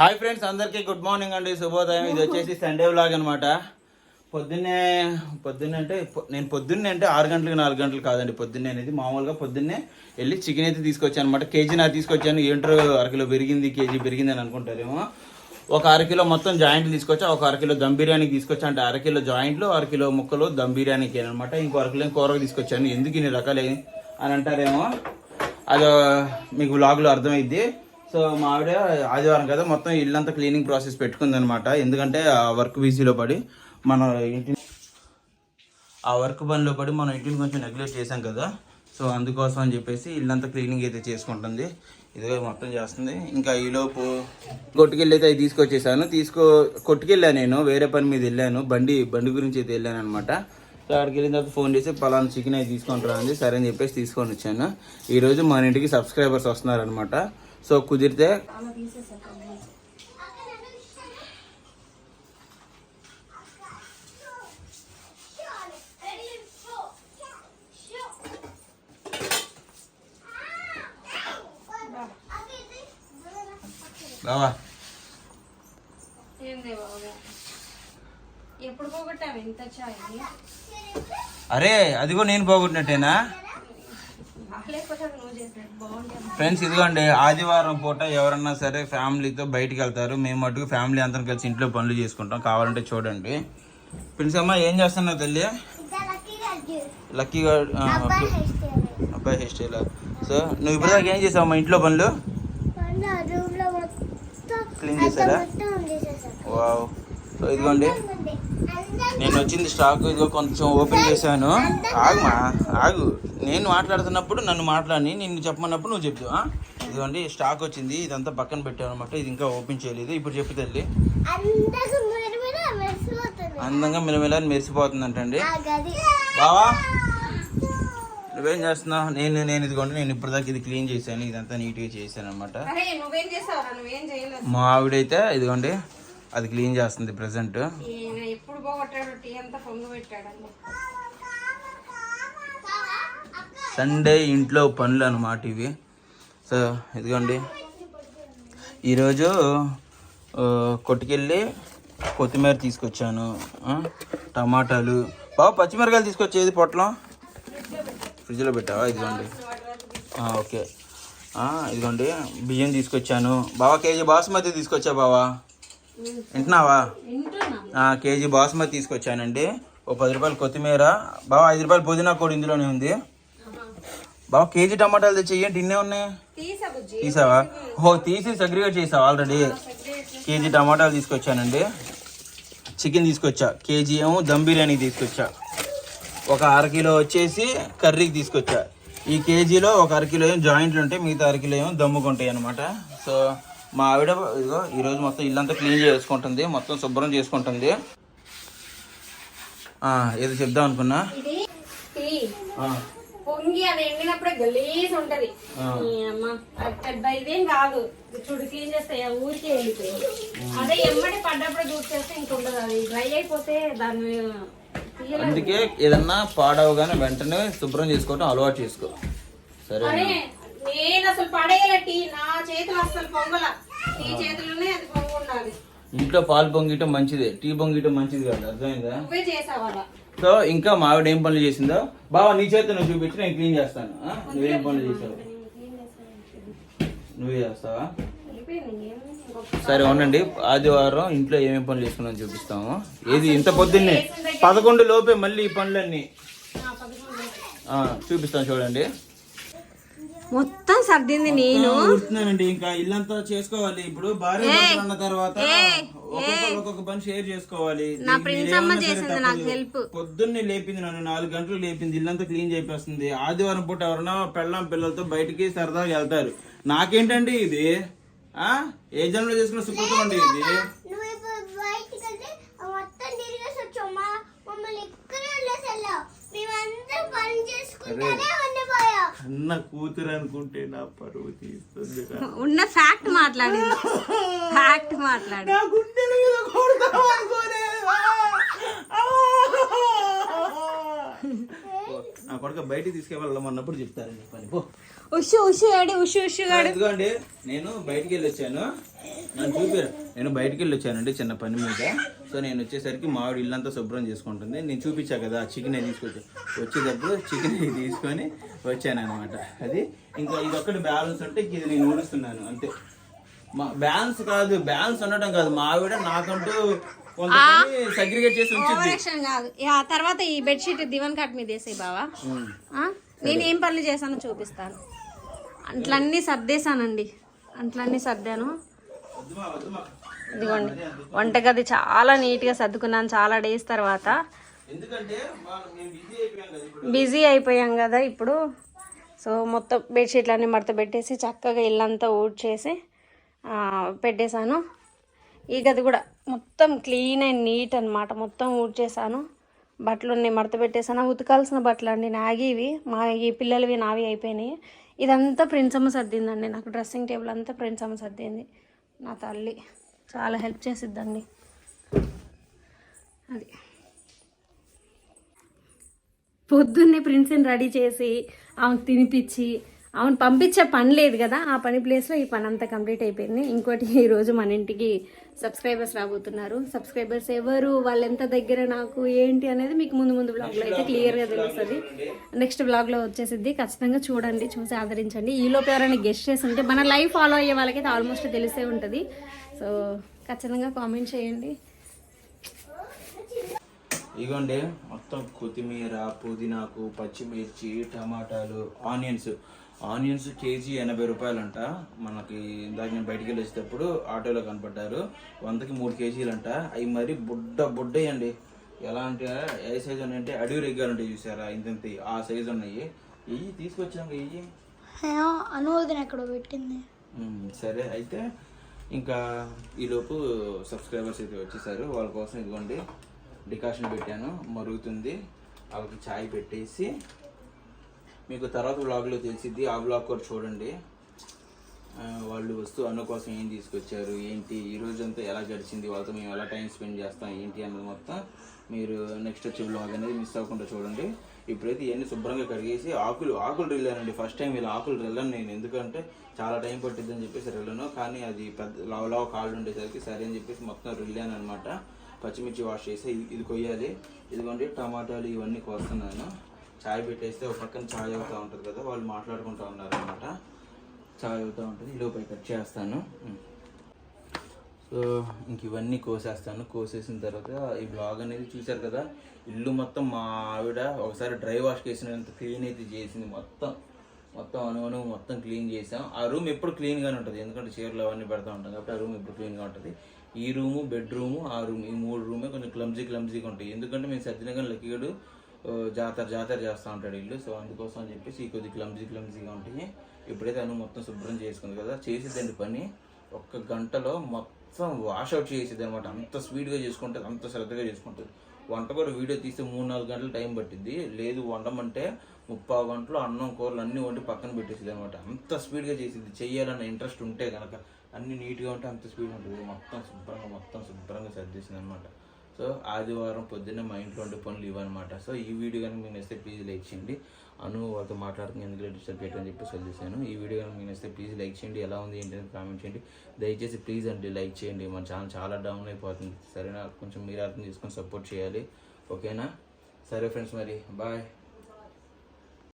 Hi friends అందరికీ good morning అండి. శుభోదయం. ఇది వచ్చేసి సండే వ్లాగ్ అనమాట పొద్దున్నే పొద్దున్నే అంటే నేను పొద్దున్నే అంటే ఆరు గంటలకు నాలుగు గంటలు కాదండి. పొద్దున్నే అనేది మామూలుగా పొద్దున్నే వెళ్ళి చికెన్ అయితే తీసుకొచ్చాను అనమాట కేజీ నా తీసుకొచ్చాను. ఏంటో అరకిలో పెరిగింది కేజీ పెరిగింది అని అనుకుంటారేమో. ఒక అరకిలో మొత్తం జాయింట్ తీసుకొచ్చా ఒక అరకిలో దమ్ బిర్యానీకి తీసుకొచ్చా అంటే అరకిలో జాయింట్లు అరకిలో ముక్కలు దమ్ బిర్యానీకి అనమాట ఇంకో అరకిలో కూరగా తీసుకొచ్చాను. ఎందుకు ఇన్ని రకాలు అని అంటారేమో. అది మీకు వ్లాగ్లో అర్థమైద్ది. సో మా ఆవిడ ఆదివారం కదా మొత్తం ఇల్లంతా క్లీనింగ్ ప్రాసెస్ పెట్టుకుందనమాట ఎందుకంటే ఆ వర్క్ బిజీలో పడి మన ఇంటి ఆ వర్క్ పనిలో పడి మనం ఇంటిని కొంచెం నెగ్లెక్ట్ చేసాం కదా. సో అందుకోసం అని చెప్పేసి ఇల్లంతా క్లీనింగ్ అయితే చేసుకుంటుంది. ఇదిగో మొత్తం చేస్తుంది. ఇంకా ఈలోపు కొట్టుకెళ్ళి అయితే అవి తీసుకొచ్చేసాను. తీసుకో కొట్టుకెళ్ళాను నేను వేరే పని మీద వెళ్ళాను. బండి బండి గురించి అయితే వెళ్ళాను అనమాట సో అక్కడికి వెళ్ళిన తర్వాత ఫోన్ చేసి పలానా చికెన్ అయితే తీసుకొని రా అని సరే అని చెప్పేసి తీసుకొని వచ్చాను. ఈరోజు మన ఇంటికి సబ్స్క్రైబర్స్ వస్తున్నారనమాట సో కుదిరితే బావా. ఏంది బాబు ఎప్పుడు పోగొట్టావు ఇంత చాయ్ అరే అదిగో నేను పోగొట్టినట్టేనా లేకపోతే అది నువ్వు చేసినట్టు బాగుంటుంది ఫ్రెండ్స్ ఇదిగోండి ఆదివారం పూట ఎవరన్నా సరే ఫ్యామిలీతో బయటికి వెళ్తారు. మేము మటుకు ఫ్యామిలీ అందరం కలిసి ఇంట్లో పనులు చేసుకుంటాం. కావాలంటే చూడండి. ప్రిన్స్ అమ్మ ఏం చేస్తున్నావు తల్లి? లక్కీగా అబ్బాయి హెయిర్ స్టైల్ సో నువ్వు ఇప్పుడు దాకా ఏం చేసావు మా ఇంట్లో పనులు? క్లీన్ చేశారా? వావ్ సో ఇదిగోండి. నేను వచ్చింది స్టాక్ ఇదిగో కొంచెం ఓపెన్ చేశాను. ఆగుమా? ఆగు. నేను మాట్లాడుతున్నప్పుడు నన్ను మాట్లాడి నిన్ను చెప్పమన్నప్పుడు నువ్వు చెప్పు ఆ? ఇదిగోండి స్టాక్ వచ్చింది ఇదంతా పక్కన పెట్టాను అనమాట ఇది ఇంకా ఓపెన్ చేయలేదు. ఇప్పుడు చెప్పు తల్లి. అందంగా మిలమిలా మెరిసిపోతుందంటండి. బావా నువ్వేం చేస్తున్నావు? నేను నేను ఇదిగోండి నేను ఇప్పుడు దాకా ఇది క్లీన్ చేశాను. ఇదంతా నీట్గా చేశాను అనమాట అరే నువ్వేం చేసావురా? నువ్వేం చేయలేదు. మా ఆవిడైతే ఇదిగోండి అది క్లీన్ చేస్తుంది ప్రజెంట్ ఈయన ఎప్పుడు పోగొట్టాడు టీ అంతా పొంగు పెట్టాడు సండే ఇంట్లో పనులు అనమాట ఇవి. సో ఇదిగోండి. ఈరోజు కొట్టుకెళ్ళి కొత్తిమీర తీసుకొచ్చాను. టమాటాలు. బాగా పచ్చిమిరకాయలు తీసుకొచ్చేది పొట్లం ఫ్రిడ్జ్లో పెట్టావా? ఇదిగోండి. ఓకే. ఇదిగోండి. బియ్యం తీసుకొచ్చాను. బావా కేజీ బాస్మతి తీసుకొచ్చా బావా? వింటున్నావా? కేజీ బాస్మతి తీసుకొచ్చానండి. ఓ పది రూపాయలు కొత్తిమీర. బావా ఐదు రూపాయలు పుదీనా కూడా ఇందులోనే ఉంది. బావా కేజీ టమాటాలు తెచ్చి ఏంటి ఇన్నే ఉన్నాయి? తీసావా? ఓ తీసి సగ్రిగేట్ చేసావా ఆల్రెడీ? కేజీ టమాటాలు తీసుకొచ్చానండి. చికెన్ తీసుకొచ్చా. కేజీ ఏమో దమ్ బిర్యానీ తీసుకొచ్చా. ఒక అరకిలో వచ్చేసి కర్రీకి తీసుకొచ్చా. ఈ కేజీలో ఒక అరకిలో ఏమో జాయింట్లు ఉంటాయి మిగతా అరకిలో ఏమో దమ్ముకుంటాయి అనమాట సో మా ఆవిడ ఇదిగో ఈరోజు మొత్తం ఇల్లంతా క్లీన్ చేసుకుంటుంది మొత్తం శుభ్రం చేసుకుంటుంది. ఏదో చెప్దాం అనుకున్నా. పొంగి అది ఎండినప్పుడే గలీజ్ ఉంటది. పెద్ద ఇదేం కాదు. చూడు క్లీన్ చేస్తే ఊరికే వెళ్ళిపోయింది అదే ఎమ్మటి పడ్డప్పుడు అది డ్రై అయిపోతే దాన్ని అందుకే ఏదన్నా పాడవగానే వెంటనే శుభ్రం చేసుకోవటం అలవాటు చేసుకో. సరే నేను అసలు పడేయాల టీ? నా చేతులు అసలు పొంగల. నీ చేతుల్లోనే అది పొంగు ఉండాలి. ఇంట్లో పాలు పొంగియటం మంచిదే. టీ పొంగియటం మంచిది కాదు అర్థమైందా? నువ్వే చేసావాలా సో ఇంకా మా ఆవిడ ఏం పనులు చేసిందో? బావా నీ చేత నువ్వు చూపించి నేను క్లీన్ చేస్తాను. ఆ? నువ్వేం పనులు చేసావు? నువ్వే చేస్తావా? సరే ఉండండి. ఆదివారం ఇంట్లో ఏమేం పనులు చేసుకున్నాం చూపిస్తాము. ఏది? ఇంత పొద్దున్నే. పదకొండు లోపే మళ్ళీ ఈ పనులన్నీ. ఆ, చూపిస్తాను చూడండి. మొత్తం సర్దింది నేను. ఇంకా ఇల్లంతా చేసుకోవాలి. ఇప్పుడు భార్య అన్న తర్వాత ఒక్కొక్క పని షేర్ చేసుకోవాలి. నా మీరేమన్నా అమ్మ సరే చేసింది. నాకు హెల్ప్ పొద్దున్నే లేపింది నన్ను నాలుగు గంటలు లేపింది. ఇల్లంతా క్లీన్ చేపేస్తుంది. ఆదివారం పూట ఎవరన్నా పెళ్ళాం పిల్లలతో బయటికి సరదాగా వెళ్తారు. నాకేంటండి ఇది? ఆ? ఏ జన్మలో చేసుకున్న సుకృతం అండి ఇది? మమ్మల్ని ఇక్కడే వదిలేసి వెళ్ళావు? మేమందరం పని చేసుకుంటానే అన్న కూతురు అనుకుంటే నా పరువు తీస్తుంది ఉన్న ఫ్యాక్ట్ మాట్లాడింది ఫ్యాక్ట్ మాట్లాడి నా గుండెల మీద కొడతావు అనుకోలేదు. ఆ! నా కొడుకు బయటికి తీసుకెళ్ళమన్నప్పుడు చెప్తారని చెప్పండి పో. ఉషు నేను బయటికి వెళ్ళి వచ్చాను నన్ను చూపి నేను బయటికి వెళ్ళి వచ్చానండి చిన్న పని మీద. సో నేను వచ్చేసరికి మావిడ ఇల్లంతా శుభ్రం చేసుకుంటుంది. నేను చూపించా కదా చికెన్ తీసుకొచ్చి. వచ్చేటప్పుడు చికెన్ తీసుకొని వచ్చాను అనమాట అది ఇంకా ఇది ఒక్కటి బ్యాలెన్స్ ఉంటే ఇది నేను ఊడుస్తున్నాను అంతే. మా బ్యాలెన్స్ కాదు బ్యాలెన్స్ ఉండటం కాదు. మా ఆవిడ నాకంటూ సగ్రిగేట్ చేసి ఉంచింది ఓవరాక్షన్ కాదు. ఆ తర్వాత ఈ బెడ్షీట్ దివన్ కాట్ మీద వేసేయి బావా? నేను ఏం పనులు చేశానో చూపిస్తాను. అంట్లన్నీ సర్దేశానండి. అంట్లన్నీ సర్దాను. ఇదిగోండి. వంటగది చాలా నీట్గా సర్దుకున్నాను చాలా డేస్ తర్వాత. బిజీ అయిపోయాం కదా ఇప్పుడు. సో మొత్తం బెడ్షీట్లు అన్నీ మడత పెట్టేసి చక్కగా ఇల్లంతా ఊడ్చేసి పెట్టేశాను. ఈ గది కూడా మొత్తం క్లీన్ అండ్ నీట్ అన్నమాట. మొత్తం ఊడ్చేసాను. బట్టలు ఉన్నాయి మడత పెట్టేసాను. ఉతకాల్సిన బట్టలు అండి. నాగి ఇవి. మా ఈ పిల్లలవి నావి అయిపోయినాయి. ఇదంతా ప్రిన్సమ్మ సర్దిందండి. నాకు డ్రెస్సింగ్ టేబుల్ అంతా ప్రిన్సమ్మ సర్దింది. నా తల్లి చాలా హెల్ప్ చేసిద్దండి. అది. పొద్దున్నే ప్రిన్స్ని రెడీ చేసి ఆమెకు తినిపించి ఆమెను పంపించే పని లేదు కదా. ఆ పని ప్లేస్లో ఈ పని అంతా కంప్లీట్ అయిపోయింది. ఇంకోటి ఈరోజు మన ఇంటికి సబ్స్క్రైబర్స్ రాబోతున్నారు. సబ్స్క్రైబర్స్ ఎవరు? వాళ్ళు ఎంత దగ్గర? నాకు ఏంటి అనేది మీకు ముందు ముందు బ్లాగ్లో అయితే క్లియర్గా తెలుస్తుంది. నెక్స్ట్ బ్లాగ్లో వచ్చేసిద్ది. ఖచ్చితంగా చూడండి చూసి ఆదరించండి. ఈలోపు ఎవరైనా గెస్ట్ చేసి ఉంటే మన లైఫ్ ఫాలో అయ్యే వాళ్ళకైతే ఆల్మోస్ట్ తెలిసే ఉంటుంది. సో ఖచ్చితంగా కామెంట్ చేయండి. ఇగోండి మొత్తం కొత్తిమీర పుదీనాకు పచ్చిమిర్చి టమాటాలు ఆనియన్స్ ఆనియన్స్ కేజీ ఎనభై రూపాయలంట. మనకి ఇందాక నేను బయటికి వెళ్ళి వచ్చేటప్పుడు ఆటోలో కనపడ్డారు. వందకి మూడు కేజీలంట. అవి మరి బుడ్డ బుడ్డయండి. ఎలా అంటే ఏ సైజు ఉన్నాయంటే అడవి రెగ్గాలు ఉంటాయి చూసారా? ఇంత ఆ సైజు ఉన్నాయి. ఇవి తీసుకొచ్చాం ఇవి అనువదన ఎక్కడో పెట్టింది. సరే అయితే ఇంకా ఈలోపు సబ్స్క్రైబర్స్ అయితే వచ్చేసారు. వాళ్ళ కోసం ఇదిగోండి డికాషన్ పెట్టాను. మరుగుతుంది. వాళ్ళకి ఛాయ్ పెట్టేసి మీకు తర్వాత బ్లాగ్లో తెలిసిద్ది. ఆ బ్లాగ్ కూడా చూడండి. వాళ్ళు వస్తూ అన్న కోసం ఏం తీసుకొచ్చారు ఏంటి ఈ రోజంతా ఎలా గడిచింది వాళ్ళతో మేము ఎలా టైం స్పెండ్ చేస్తాం ఏంటి అన్నది మొత్తం మీరు నెక్స్ట్ వచ్చే బ్లాగ్ అనేది మిస్ అవ్వకుండా చూడండి. ఇప్పుడైతే ఇవన్నీ శుభ్రంగా కడిగేసి ఆకులు ఆకులు రిల్లానండి ఫస్ట్ టైం ఇలా ఆకులు రిల్లను నేను. ఎందుకంటే చాలా టైం పట్టిద్దని చెప్పేసి రిల్లను కానీ అది పెద్ద లావ లావ కాళ్ళు ఉండేసరికి సరే అని చెప్పేసి మొత్తం రిల్లాను అనమాట. పచ్చిమిర్చి వాష్ చేసి ఇది- ఇది కొయ్యాలి. ఇదిగోండి టమాటాలు ఇవన్నీ కోస్తున్నాను. చాయ్ పెట్టేస్తే ఒక పక్కన చాయ్ అవుతూ ఉంటుంది కదా వాళ్ళు మాట్లాడుకుంటూ ఉన్నారనమాట చాయ్ అవుతూ ఉంటుంది లోపల కట్ చేస్తాను. సో ఇంక ఇవన్నీ కోసేస్తాను. కోసేసిన తర్వాత ఈ బ్లాగ్ అనేది చూశారు కదా ఇల్లు మొత్తం మా ఆవిడ ఒకసారి డ్రై వాష్ చేసినంత క్లీన్ అయితే చేసింది మొత్తం. మొత్తం అనువను మొత్తం క్లీన్ చేసాం. ఆ రూమ్ ఎప్పుడు క్లీన్గానే ఉంటుంది ఎందుకంటే చీరలు అవన్నీ పెడతా ఉంటాం కాబట్టి ఆ రూమ్ ఎప్పుడు క్లీన్గా ఉంటుంది. ఈ రూము బెడ్రూము ఆ రూమ్ ఈ మూడు రూమే కొంచెం క్లమ్జీ క్లమ్జీగా ఉంటాయి. ఎందుకంటే మేము సర్దిన కానీ లక్కీగడు జాతర జాతర చేస్తూ ఉంటాడు ఇల్లు సో అందుకోసం అని చెప్పేసి ఈ కొద్ది క్లమ్జీ క్లమ్జీగా ఉంటాయి. ఇప్పుడైతే అను మొత్తం శుభ్రం చేసుకుంది కదా. చేసేదండి పని. ఒక్క గంటలో మొత్తం వాష్ అవుట్ చేసేది అనమాట అంత స్పీడ్గా చేసుకుంటుంది అంత శ్రద్ధగా చేసుకుంటుంది. వంట కూడా వీడియో తీస్తే మూడు నాలుగు గంటలు టైం పట్టింది లేదు వండమంటే ముప్పావు గంటలు అన్నం కూరలు అన్నీ వండి పక్కన పెట్టేసింది అనమాట అంత స్పీడ్గా చేసింది. చేయాలన్న ఇంట్రెస్ట్ ఉంటే కనుక అన్ని నీట్గా ఉంటే అంత స్పీడ్ ఉంటుంది. మొత్తం శుభ్రంగా మొత్తం శుభ్రంగా సర్దేసింది అనమాట సో ఆదివారం పొద్దున్న మా ఇంట్లో ఉండే పనులు ఇవన్నమాట సో ఈ వీడియో కనుక మీకు నచ్చితే ప్లీజ్ లైక్ చేయండి. అను వాళ్ళతో మాట్లాడుకుని ఎందుకు డిస్టర్బ్ చేయడం అని చెప్పి వదిలేసాను ఈ వీడియో కనుక మీకు నచ్చితే ప్లీజ్ లైక్ చేయండి. ఎలా ఉంది ఏంటి అని కామెంట్ చేయండి. దయచేసి ప్లీజ్ అండి లైక్ చేయండి. మన ఛానల్ చాలా డౌన్ అయిపోతుంది. సరేనా? కొంచెం మీరు అర్థం చేసుకొని సపోర్ట్ చేయాలి. ఓకేనా సరే ఫ్రెండ్స్ మరి. బాయ్